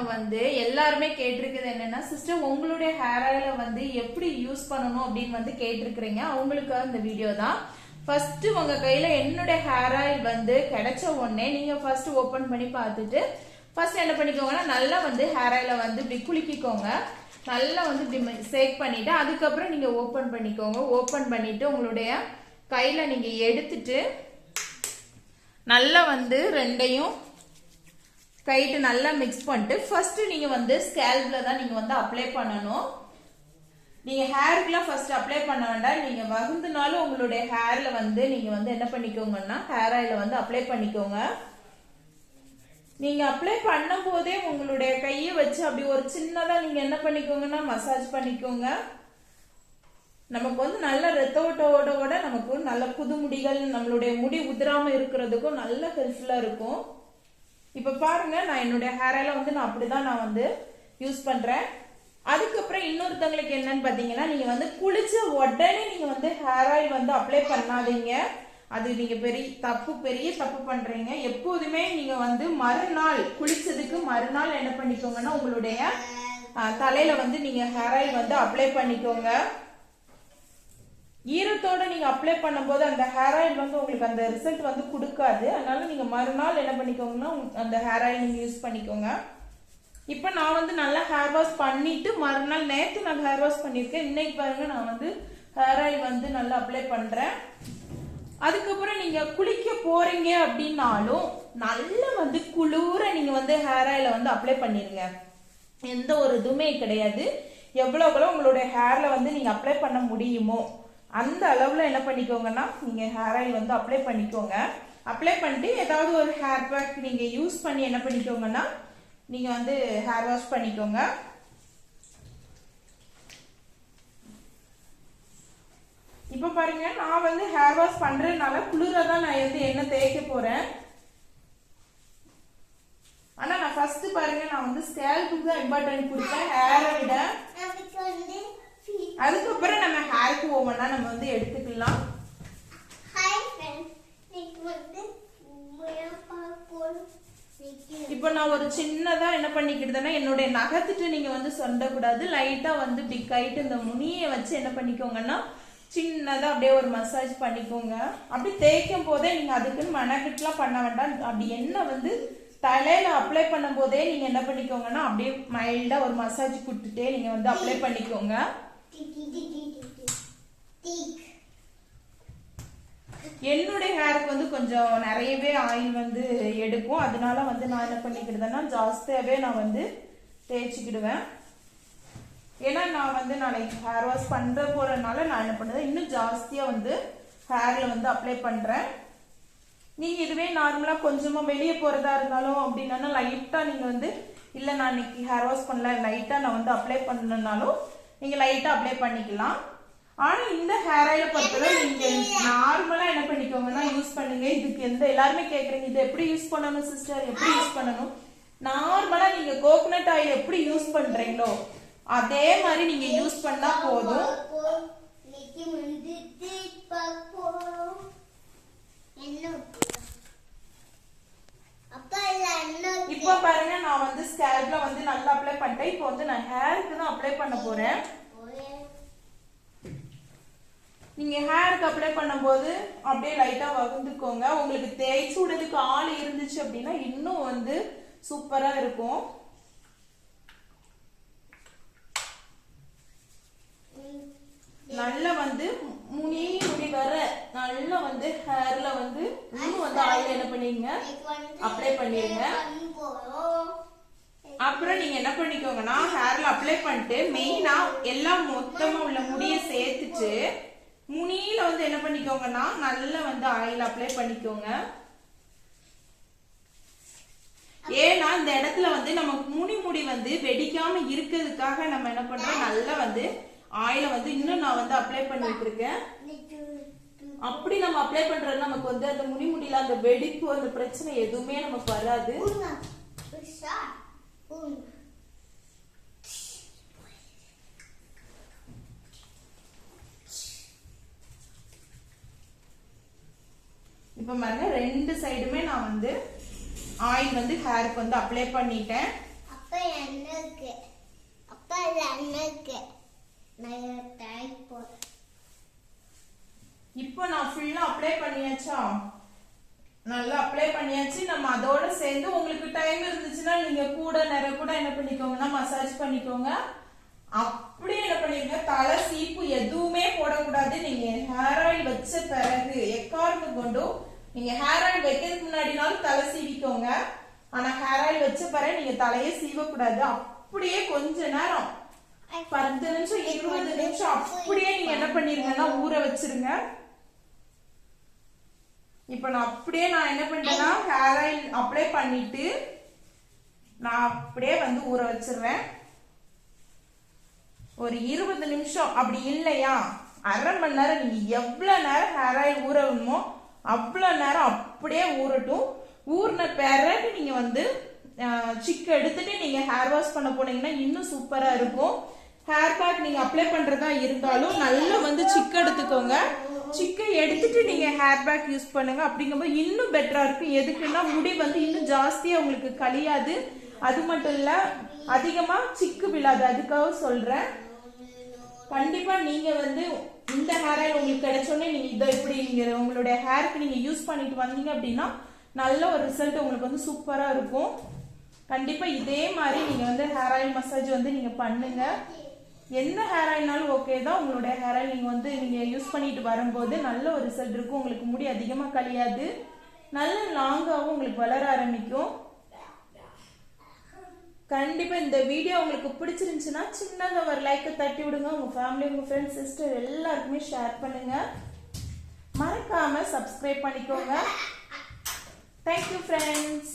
நம்ம வந்து எல்லாருமே கேட்டிருக்குது என்னன்னா சிஸ்டர் உங்களுடைய ஹேர் ஆயில வந்து எப்படி யூஸ் பண்ணணும்? அப்படின்னு வந்து கேட்டிருக்கிறீங்க. அவங்களுக்கு இந்த வீடியோ தான். ஃபர்ஸ்ட் உங்க கையில என்னுடைய ஹேர் ஆயில் வந்து கிடைச்ச உடனே நீங்க ஃபர்ஸ்ட் ஓபன் பண்ணி பார்த்துட்டு ஃபர்ஸ்ட் என்ன பண்ணிக்கோங்கன்னா நல்லா வந்து ஹேர் ஆயில வந்து இப்படி குலுக்கிக்கோங்க. நல்லா வந்து இப்படி சேக் பண்ணிட்டு அதுக்கப்புறம் நீங்க ஓபன் பண்ணிக்கோங்க. ஓபன் பண்ணிட்டு உங்களுடைய கையில நீங்க எடுத்துட்டு நல்லா வந்து ரெண்டையும் கைட்டு நல்லா மிக்ஸ் பண்ணிட்டு ஃபர்ஸ்ட் நீங்க வந்து ஸ்கேல்ப்ல தான் நீங்க வந்து அப்ளை பண்ணணும். நீங்க ஹேருக்குலாம் ஃபர்ஸ்ட் அப்ளை பண்ண வேண்டாம். நீங்க வகுந்துனாலும் உங்களுடைய ஹேர்ல வந்து நீங்க வந்து என்ன பண்ணிக்கோங்கன்னா ஹேர் ஆயில வந்து அப்ளை பண்ணிக்கோங்க. நீங்க அப்ளை பண்ணும் போதே உங்களுடைய கையை வச்சு அப்படி ஒரு சின்னதா நீங்க என்ன பண்ணிக்கோங்கன்னா மசாஜ் பண்ணிக்கோங்க. நமக்கு வந்து நல்ல ரத்த ஓட்டோட நமக்கு நல்ல புது முடிகள் நம்மளுடைய முடி உதிராம இருக்கிறதுக்கும் நல்ல ஹெல்ப்ஃபுல்லா இருக்கும். இப்போ பாருங்க நான் என்னுடைய ஹேர் ஆயில வந்து நான் அப்படிதான் நான் வந்து யூஸ் பண்றேன். அதுக்கப்புறம் இன்னொருத்தவங்களுக்கு என்னன்னு பாத்தீங்கன்னா நீங்க வந்து குளிச்ச உடனே நீங்க வந்து ஹேர் ஆயில் வந்து அப்ளை பண்ணாதீங்க. அது நீங்க பெரிய தப்பு பெரிய தப்பு பண்றீங்க. எப்போதுமே நீங்க வந்து மறுநாள் குளிச்சதுக்கு மறுநாள் என்ன பண்ணிக்கோங்கன்னா உங்களுடைய தலையில் தலையில வந்து நீங்க ஹேர் ஆயில் வந்து அப்ளை பண்ணிக்கோங்க. ஈரத்தோட நீங்க அப்ளை பண்ணும்போது அந்த ஹேர் ஆயில் வந்து உங்களுக்கு அந்த ரிசல்ட் வந்து கொடுக்காது. அதனால நீங்க மறுநாள் என்ன பண்ணிக்கோங்கன்னா அந்த ஹேர் ஆயில் நீங்க யூஸ் பண்ணிக்கோங்க. இப்போ நான் வந்து நல்லா ஹேர் வாஷ் பண்ணிட்டு மறுநாள் நேத்து நான் ஹேர் வாஷ் பண்ணியிருக்கேன். இன்னைக்கு பாருங்க நான் வந்து ஹேர் ஆயில் வந்து நல்லா அப்ளை பண்றேன். அதுக்கப்புறம் நீங்க குளிக்க போறீங்க அப்படின்னாலும் நல்லா வந்து குளிர நீங்க வந்து ஹேர் ஆயில வந்து அப்ளை பண்ணிருங்க. எந்த ஒரு இதுவுமே கிடையாது. எவ்வளவு எவ்வளவு உங்களுடைய ஹேர்ல வந்து நீங்க அப்ளை பண்ண முடியுமோ. அந்த அளவில் என்ன பண்ணிக்கோங்கன்னா நீங்கள் ஹேர் ஆயில் வந்து அப்ளை பண்ணிக்கோங்க. அப்ளை பண்ணிட்டு ஏதாவது ஒரு ஹேர் பேக் நீங்கள் யூஸ் பண்ணி என்ன பண்ணிக்கோங்கன்னா நீங்கள் வந்து ஹேர் வாஷ் பண்ணிக்கோங்க. இப்போ பாருங்க நான் வந்து ஹேர் வாஷ் பண்ணுறதுனால குளிர தான் நான் வந்து என்ன தேய்க்க போகிறேன் ஆனால் நான் ஃபஸ்ட்டு பாருங்க நான் வந்து ஸ்கேல்புக்கு தான் இம்பார்ட்டன்ட் கொடுத்தேன் ஹேரை விட. அதுக்கப்புறம் நம்ம ஹேருக்கு ஒவ்வொன்றா நம்ம வந்து எடுத்துக்கலாம். இப்போ நான் ஒரு சின்னதா என்ன பண்ணிக்கிட்டேன்னா என்னுடைய நகத்துட்டு நீங்க வந்து சொல்லக்கூடாது லைட்டா வந்து இப்படி கைட்டு இந்த முனியை வச்சு என்ன பண்ணிக்கோங்கன்னா சின்னதா அப்படியே ஒரு மசாஜ் பண்ணிக்கோங்க. அப்படி தேய்க்கும் போதே நீங்க அதுக்குன்னு மனக்கட்டுலாம் பண்ண வேண்டாம். அப்படி எண்ணெய் வந்து தலையில அப்ளை பண்ணும் போதே நீங்க என்ன பண்ணிக்கோங்கன்னா அப்படியே மைல்டா ஒரு மசாஜ் கொடுத்துட்டே நீங்க வந்து அப்ளை பண்ணிக்கோங்க. என்னுடைய ஹேருக்கு வந்து கொஞ்சம் நிறையவே ஆயில் வந்து எடுக்கும். அதனால வந்து நான் என்ன பண்ணிக்கிடுதேன்னா ஜாஸ்தியாகவே நான் வந்து தேய்ச்சிக்கிடுவேன். ஏன்னா நான் வந்து நாளைக்கு ஹேர் வாஷ் பண்ணுற போகிறதுனால நான் என்ன பண்ணுறேன் இன்னும் ஜாஸ்தியாக வந்து ஹேரில் வந்து அப்ளை பண்ணுறேன் நீங்கள் இதுவே நார்மலாக கொஞ்சமாக வெளியே போகிறதா இருந்தாலும் அப்படின்னா லைட்டாக நீங்கள் வந்து இல்லை நான் இன்னைக்கு ஹேர் வாஷ் பண்ணல லைட்டாக நான் வந்து அப்ளை பண்ணனாலும் நீங்க லைட்டா அப்ளை பண்ணிக்கலாம். ஆனா இந்த ஹேர் ஆயில பொறுத்தவரை நீங்க நார்மலா என்ன பண்ணிக்கோங்கன்னா யூஸ் பண்ணுங்க. இதுக்கு எந்த எல்லாருமே கேக்குறீங்க இது எப்படி யூஸ் பண்ணணும் சிஸ்டர் எப்படி யூஸ் பண்ணணும்? நார்மலா நீங்க கோகோனட் ஆயில் எப்படி யூஸ் பண்றீங்களோ அதே மாதிரி நீங்க யூஸ் பண்ணா போதும். என்ன அப்பா இல்ல என்ன இப்போ பாருங்க நான் வந்து ஸ்கேல்ப்ல வந்து நல்லா அப்ளை பண்ணிட்டேன். இப்போ வந்து நான் ஹேருக்கு தான் அப்ளை பண்ண போறேன். நீங்க ஹேருக்கு அப்ளை பண்ணும்போது அப்படியே லைட்டா வகுந்துக்கோங்க. உங்களுக்கு தேய்ச்சி விடுறதுக்கு ஆள் இருந்துச்சு அப்படின்னா இன்னும் வந்து சூப்பரா இருக்கும். நல்லா வந்து முனி முடி வர நல்லா வந்து ஹேர்ல வந்து இன்னும் வந்து ஆயில் என்ன பண்ணிருங்க. அப்ளை பண்ணிருங்க. அப்புறம் நீங்க என்ன பண்ணிக்கோங்கன்னா ஹேர்ல அப்ளை பண்ணிட்டு மெயினா எல்லாம் மொத்தமா உள்ள முடிய சேர்த்துட்டு முனியில வந்து என்ன பண்ணிக்கோங்கன்னா நல்லா வந்து ஆயில் அப்ளை பண்ணிக்கோங்க. ஏன்னா இந்த இடத்துல வந்து நமக்கு முனி முடி வந்து வெடிக்காம இருக்கிறதுக்காக நம்ம என்ன பண்றோம் நல்லா வந்து ஆயில வந்து இன்னும் நான் வந்து அப்ளை பண்ணிட்டு இருக்கேன் அப்படி நம்ம அப்ளை பண்றது நமக்கு வந்து அந்த முடி முடியல அந்த வெடிப்பு அந்த பிரச்சனை எதுவுமே நமக்கு வராது. இப்ப பாருங்க ரெண்டு சைடுமே நான் வந்து ஆயில் வந்து ஹேருக்கு வந்து அப்ளை பண்ணிட்டேன் அப்பா அண்ணனுக்கு அப்பா இல்ல அண்ணனுக்கு நான் டைப் போறேன் இப்போ நான் ஃபுல்லா அப்ளை பண்ணியாச்சா? நல்லா அப்ளை பண்ணியாச்சு. நம்ம அதோட சேர்ந்து உங்களுக்கு டைம் இருந்துச்சுன்னா நீங்க கூட நிறைய கூட என்ன பண்ணிக்கோங்கன்னா மசாஜ் பண்ணிக்கோங்க. அப்படியே என்ன பண்ணிருங்க தலை சீப்பு எதுவுமே போடக்கூடாது. நீங்க ஹேர் ஆயில் வச்ச பிறகு எக்காரணம் கொண்டும் நீங்க ஹேர் ஆயில் வைக்கிறதுக்கு முன்னாடினாலும் தலை சீவிக்கோங்க. ஆனா ஹேர் ஆயில் வச்ச பிறகு நீங்க தலையே சீவக்கூடாது. அப்படியே கொஞ்ச நேரம் பத்து நிமிஷம் இருபது நிமிஷம் அப்படியே நீங்க என்ன பண்ணிருங்கன்னா ஊற வச்சிருங்க. இப்போ நான் அப்படியே நான் என்ன பண்ணிட்டேன்னா ஹேர் ஆயில் அப்ளை பண்ணிட்டு நான் அப்படியே வந்து ஊற வச்சிடுறேன் ஒரு இருபது நிமிஷம் அப்படி இல்லையா? அரை மணி நேரம் நீங்கள் எவ்வளோ நேரம் ஹேர் ஆயில் ஊற விடணுமோ நேரம் அப்படியே ஊறட்டும். ஊறின பிறகு நீங்கள் வந்து சிக்கு எடுத்துட்டு நீங்கள் ஹேர் வாஷ் பண்ண போனீங்கன்னா இன்னும் சூப்பராக இருக்கும். ஹேர் பேக் நீங்கள் அப்ளை பண்ணுறதா இருந்தாலும் நல்லா வந்து சிக்கு எடுத்துக்கோங்க. சிக்கை எடுத்துட்டு நீங்க ஹேர் பேக் யூஸ் பண்ணுங்க. அப்படிங்கும்போது இன்னும் பெட்டரா இருக்கும். எதுக்குன்னா முடி வந்து இன்னும் ஜாஸ்தியா உங்களுக்கு கழியாது. அது மட்டும் இல்ல அதிகமா சிக்கு விழாது. அதுக்காக சொல்றேன். கண்டிப்பா நீங்க வந்து இந்த ஹேர் ஆயில் உங்களுக்கு கிடைச்சோடனே நீங்க இதை இப்படி நீங்க உங்களுடைய ஹேருக்கு நீங்க யூஸ் பண்ணிட்டு வந்தீங்க அப்படின்னா நல்ல ஒரு ரிசல்ட் உங்களுக்கு வந்து சூப்பரா இருக்கும். கண்டிப்பா இதே மாதிரி நீங்க வந்து ஹேர் ஆயில் மசாஜ் வந்து நீங்க பண்ணுங்க. எந்த ஹேர் ஆயில்னாலும் ஓகே தான். உங்களுடைய ஹேர் ஆயில் நீங்கள் வந்து நீங்கள் யூஸ் பண்ணிட்டு வரும்போது நல்ல ஒரு ரிசல்ட் இருக்கும். உங்களுக்கு முடி அதிகமாக கழியாது. நல்ல லாங்காகவும் உங்களுக்கு வளர ஆரம்பிக்கும். கண்டிப்பாக இந்த வீடியோ உங்களுக்கு பிடிச்சிருந்துச்சுன்னா சின்னதாக ஒரு லைக்கை தட்டி விடுங்க. உங்கள் ஃபேமிலி உங்கள் ஃப்ரெண்ட்ஸ் சிஸ்டர் எல்லாருக்குமே ஷேர் பண்ணுங்க. மறக்காம சப்ஸ்கிரைப் பண்ணிக்கோங்க. Thank you friends